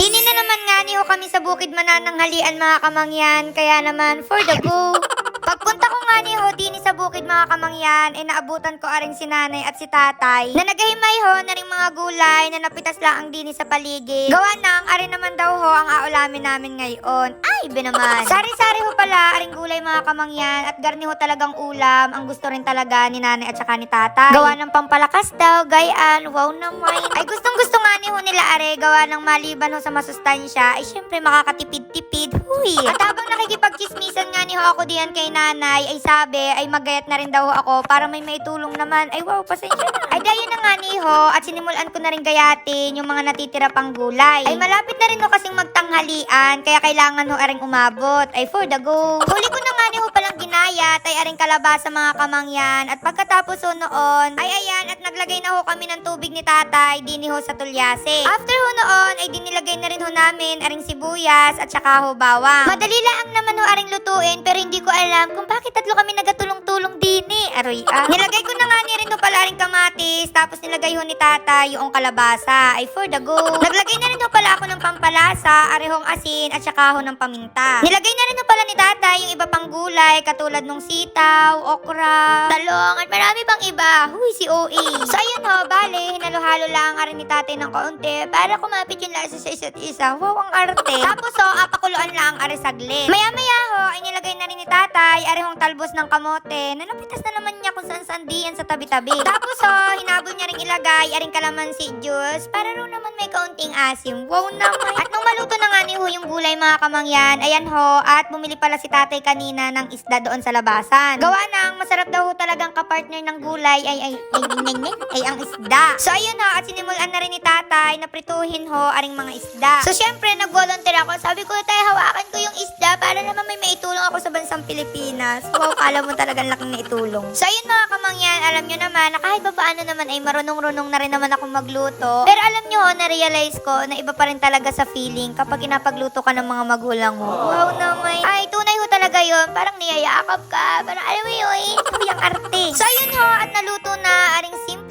Dini na naman nga ni ho kami sa bukid manananghalian mga kamangyan, kaya naman for the go. Pagpunta ko nga ni ho dini sa bukid mga kamangyan, ay naabutan ko aring si nanay at si tatay na nagahimay ho na ring mga gulay na napitas lang ang dini sa paligid. Gawa nang ari naman daw ho ang aulamin namin ngayon. Ay, be naman. Sari-sari ho pala aring gulay mga kamangyan at garni ho talagang ulam. Ang gusto rin talaga ni nanay at saka ni tatay. Gawa ng pampalakas daw, gayaan, wow naman. Ay gustong gusto nga ni ho nila are, gawa ng maliban ho sa masustansya, ay syempre makakatipid-tipid. Huy. At habang nakikipagchismisan nga ni ho ako diyan kay nanay, ay sabi, ay magayat na rin daw ho ako para may maitulong naman. Ay wow, pasensya na. Ay dayo na nga ni ho, at sinimulan ko na rin gayatin yung mga natitira pang gulay. Ay malapit na rin ho kasing magtanghalian, kaya kailangan ho aring umabot. Ay for the go. Huli ko na nga ni ho palang ginayat, ay aring kalabasa mga kamangyan. At pagkatapos ho noon, ay ayan, at naglagay na ho kami ng tubig ni tatay, dini ho sa tulyase. After ho noon, ay dinilagay na rin ho namin aring sibuyas at saka ho bawang. Madali lang naman ho aring lutuin, pero hindi ko alam kung bakit tatlo kami nagatulong-tulong dini. Aroy ah. Nilagay ko na nga ni rin kamatis, tapos nilagay ho ni tatay yung kalabasa. Ay for the go. Naglagay na rin ho pala ako ng pampalasa, arehong asin at saka ho ng paminta. Nilagay na rin ho pala ni tatay yung iba pang gulay katulad nung sitaw, okra, talong at marami pang iba. Huy, si OE. So ayun ho, bale, hinalo-halo lang ang arin ni tatay ng kaunti para kumapit yung lasa sa isa't isa. Wow, ang arte. Tapos ho, apakuluan lang ang ari saglit. Maya-maya ho, ay nilagay na rin ni tatay arehong talbos ng kamote na napitas na naman niya kung saan saan sa tabi-tabi. Tapos ho, hinabol niya rin ilagay aring kalamansi juice para ro naman may kaunting asim. Wow naman. At nung maluto na nga ni ho yung gulay mga kamangyan, ayan ho, at bumili pala si tatay kanina ng isda doon sa labasan. Gawa ng masarap daw ho talagang kapartner ng gulay ay ay ay, ay, ay, ay ang isda. So ayun ho, at sinimulan na rin ni tatay na prituhin ho aring mga isda. So syempre, nag-volunteer ako. Sabi ko, tay, hawakan ko yung isda may maitulong ako sa bansang Pilipinas. Wow, kala mo talagang laking naitulong. So ayun mga kamangyan, alam nyo naman na kahit pa paano naman ay marunong-runong na rin naman ako magluto. Pero alam nyo, ho, na-realize ko na iba pa rin talaga sa feeling kapag inapagluto ka ng mga magulang mo. Wow naman. Ay, tunay ho talaga yun. Parang niyayakap ka. Parang alam mo yun, yung arte. So ayun ho, at naluto na aring simpleng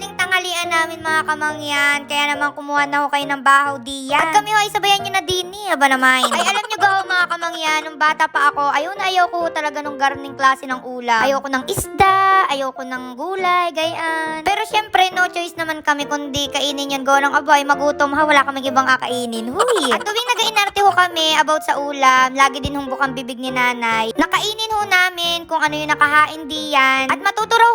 tanghalian namin mga kamangyan. Kaya naman kumuha na ho kayo ng bahaw diyan. At kami ho, ay sabayan nyo na din eh, aba naman. Ay alam nyo ga ho mga kamangyan, nung bata pa ako, ayaw na ayaw ko talaga nung garning klase ng ulam. Ayaw ko ng isda, ayaw ko ng gulay, gayaan. Pero syempre, no choice naman kami kundi kainin yan. Gawa ng abay, magutom ha, wala kaming ibang kakainin. Huy! At tuwing nag-inarte ho kami about sa ulam, lagi din humbok ang bibig ni nanay. Nakainin ho namin kung ano yung nakahain diyan. At kami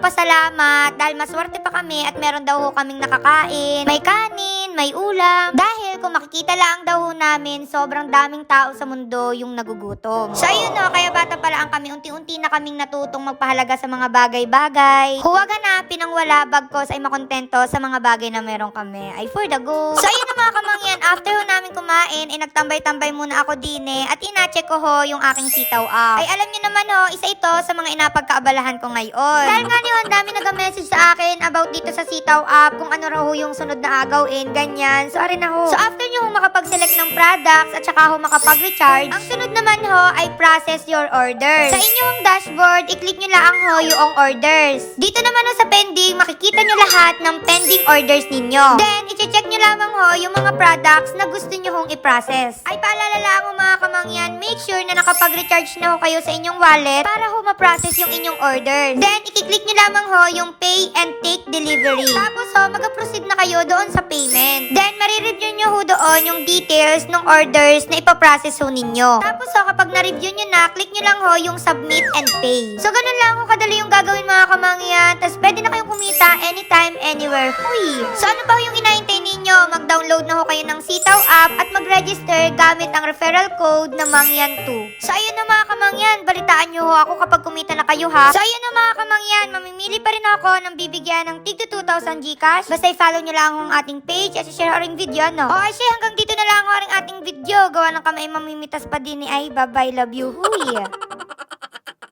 magpasalamat dahil maswerte pa kami at meron daw kaming nakakain. May kanin, may ulam. Dahil kung makikita lang daw namin, sobrang daming tao sa mundo yung nagugutom. So ayun no, kaya bata pa lang kami, unti-unti na kaming natutong magpahalaga sa mga bagay-bagay. Huwag hanapin ang wala bagkos ay makontento sa mga bagay na meron kami. Ay for the go. So ayun na mga kamangyan, after ho namin kumain, ay nagtambay-tambay muna ako dine at ina-check ko ho yung aking sitaw up. Ay alam niyo naman ho, isa ito sa mga inapagkaabalahan ko ngayon. Dahil nga niyo, dami nag-message sa akin about dito sa sitaw up, kung ano raw ho yung sunod na agawin, ganyan. So, arin na ho. So, after nyo ho makapag-select ng products at saka ho makapag-recharge, ang sunod naman ho ay process your orders. Sa inyong dashboard, i-click nyo lang ho yung orders. Dito naman ho sa pending, makikita nyo lahat ng pending orders ninyo. Then, i-check nyo lamang ho yung mga products na gusto nyo hong i-process. Ay, paalala lang ho mga kamangyan, make sure na nakapag-recharge na ho kayo sa inyong wallet para ho ma-process yung inyong orders. Then, i-click nyo lamang ho yung pay and take delivery. Tapos ho, mag-proceed na kayo doon sa payment. Then, marireview nyo ho doon yung details ng orders na ipaprocess ho ninyo. Tapos ho, kapag na-review nyo na, click nyo lang ho yung submit and pay. So, ganun lang ho kadali yung gagawin mga kamangyan. Tapos, pwede na kayong kumita anytime, anywhere. Huy! So, ano ba yung inaantay ninyo? Mag-download na ho kayo ng Sitaw app at mag-register gamit ang referral code na Mangyan2. So, ayun na mga kamangyan. Balitaan nyo ho ako kapag kumita na kayo ha. So, ayun na mga kamangyan. Mamimili pa rin ako ng bibigyan ng tig to 2,000 Gcash. Basta i-follow nyo lang ang ating page at i-share ang video, no? O, ay siya, hanggang dito na lang ang ating video. Gawa ng kamay mamimitas pa din ni ay. Bye-bye, love you. Huy!